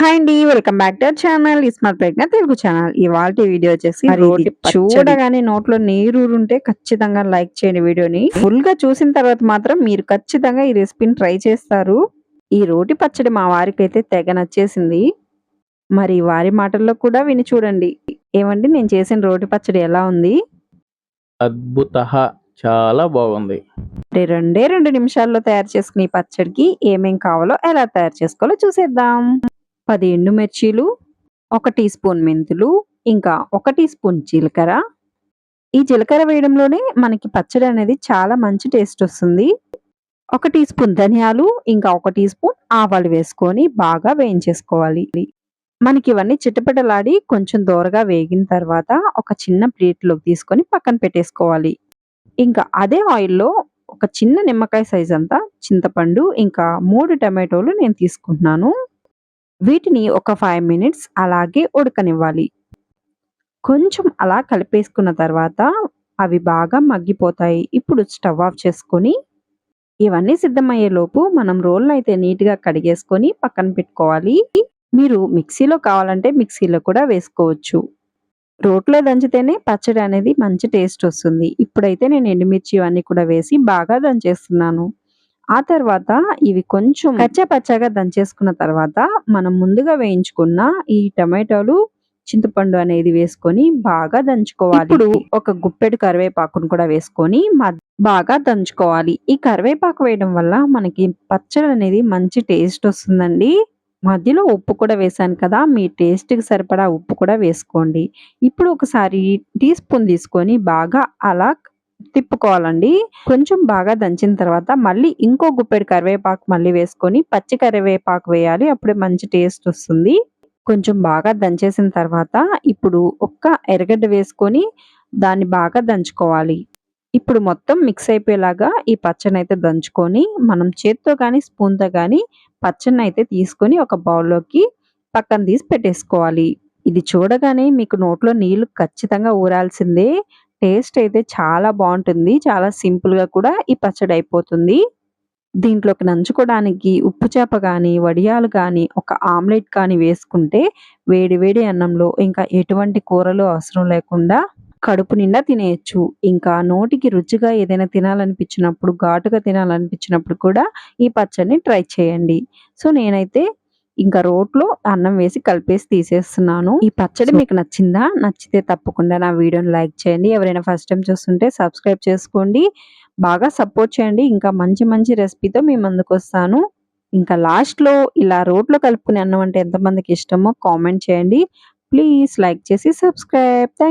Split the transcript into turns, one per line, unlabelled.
Hi అండి welcome back to our channel smart Pragna Telugu channel ఇవాళ video వచ్చేసి. చూడగానే నోట్లో నీరు ఉంటే ఖచ్చితంగా లైక్ చేయండి వీడియోని. ఫుల్గా చూసిన తర్వాత మాత్రం మీరు ఖచ్చితంగా ఈ రెసిపీని ట్రై చేస్తారు. ఈ రోటి పచ్చడి మా వారికి అయితే తెగ నచ్చేసింది. మరి వారి మాటల్లో కూడా విని చూడండి. ఏమండి నేను చేసిన రోటి పచ్చడి ఎలా ఉంది?
అద్భుత చాలా బాగుంది.
రెండే రెండు నిమిషాల్లో తయారు చేసుకునే ఈ పచ్చడికి ఏమేం కావాలో ఎలా తయారు చేసుకోవాలో చూసేద్దాం. పది ఎండుమిర్చీలు ఒక టీ స్పూన్ మెంతులు ఇంకా ఒక టీ స్పూన్ జీలకర్ర. ఈ జీలకర్ర వేయడంలోనే మనకి పచ్చడి అనేది చాలా మంచి టేస్ట్ వస్తుంది. ఒక టీ స్పూన్ ధనియాలు ఇంకా ఒక టీ స్పూన్ ఆవాలు వేసుకొని బాగా వేయించేసుకోవాలి. మనకి ఇవన్నీ చిట్టపటలాడి కొంచెం దూరగా వేగిన తర్వాత ఒక చిన్న ప్లేట్లోకి తీసుకొని పక్కన పెట్టేసుకోవాలి. ఇంకా అదే ఆయిల్‌లో ఒక చిన్న నిమ్మకాయ సైజ్ అంతా చింతపండు, ఇంకా మూడు టమాటోలు నేను తీసుకుంటున్నాను. వీటిని ఒక ఫైవ్ మినిట్స్ అలాగే ఉడకనివ్వాలి. కొంచెం అలా కలిపేసుకున్న తర్వాత అవి బాగా మగ్గిపోతాయి. ఇప్పుడు స్టవ్ ఆఫ్ చేసుకొని ఇవన్నీ సిద్ధమయ్యేలోపు మనం రోలునైతే నీట్‌గా కడిగేసుకొని పక్కన పెట్టుకోవాలి. మీరు మిక్సీలో కావాలంటే మిక్సీలో కూడా వేసుకోవచ్చు. రోట్లో దంచితేనే పచ్చడి అనేది మంచి టేస్ట్ వస్తుంది. ఇప్పుడైతే నేను ఎండుమిర్చి ఇవన్నీ కూడా వేసి బాగా దంచేస్తున్నాను. ఆ తర్వాత ఇవి కొంచెం కచ్చా పచ్చాగా దంచేసుకున్న తర్వాత మనం ముందుగా వేయించుకున్న ఈ టమాటోలు, చింతపండు అనేది వేసుకొని బాగా దంచుకోవాలి. ఇప్పుడు ఒక గుప్పెడు కరివేపాకును కూడా వేసుకొని బాగా దంచుకోవాలి. ఈ కరివేపాకు వేయడం వల్ల మనకి పచ్చడి అనేది మంచి టేస్ట్ వస్తుందండి. మధ్యలో ఉప్పు కూడా వేశాను కదా! మీ టేస్ట్‌కి సరిపడా ఉప్పు కూడా వేసుకోండి. ఇప్పుడు ఒకసారి టీ స్పూన్ తీసుకొని బాగా అలా తిప్పుకోవాలండి. కొంచెం బాగా దంచిన తర్వాత మళ్ళీ ఇంకో గుప్పెడు కరివేపాకు మళ్ళీ వేసుకొని పచ్చి కరివేపాకు వేయాలి. అప్పుడే మంచి టేస్ట్ వస్తుంది. కొంచెం బాగా దంచేసిన తర్వాత ఇప్పుడు ఒక్క ఎర్రగడ్డ వేసుకొని దాన్ని బాగా దంచుకోవాలి. ఇప్పుడు మొత్తం మిక్స్ అయిపోయేలాగా ఈ పచ్చడినైతే దంచుకొని మనం చేత్తో కానీ స్పూన్‌తో కానీ పచ్చని అయితే తీసుకొని ఒక బౌల్‌లోకి పక్కన తీసి పెట్టేసుకోవాలి. ఇది చూడగానే మీకు నోట్లో నీళ్ళు ఖచ్చితంగా ఊరాల్సిందే. టేస్ట్ అయితే చాలా బాగుంటుంది చాలా సింపుల్‌గా కూడా ఈ పచ్చడి అయిపోతుంది. దీంట్లోకి నంచుకోవడానికి ఉప్పు చేప కానీ వడియాలు కానీ ఒక ఆమ్లెట్ కానీ వేసుకుంటే వేడి వేడి అన్నంలో ఇంకా ఎటువంటి కూరలు అవసరం లేకుండా కడుపు నిండా తినేయొచ్చు. ఇంకా నోటికి రుచిగా ఏదైనా తినాలనిపించినప్పుడు, ఘాటుగా తినాలనిపించినప్పుడు కూడా ఈ పచ్చడిని ట్రై చేయండి. సో, నేనైతే ఇంకా రోట్లో అన్నం వేసి కలిపేసి తీసేస్తున్నాను. ఈ పచ్చడి మీకు నచ్చిందా? నచ్చితే తప్పకుండా నా వీడియోని లైక్ చేయండి. ఎవరైనా ఫస్ట్ టైమ్ చూస్తుంటే సబ్స్క్రైబ్ చేసుకోండి. బాగా సపోర్ట్ చేయండి. ఇంకా మంచి మంచి రెసిపీతో మీ ముందుకొస్తాను. ఇంకా లాస్ట్‌లో ఇలా రోట్లో కలుపుకునే అన్నం అంటే ఎంతమందికి ఇష్టమో కామెంట్ చేయండి. ప్లీజ్ లైక్ చేసి సబ్స్క్రైబ్. యూ.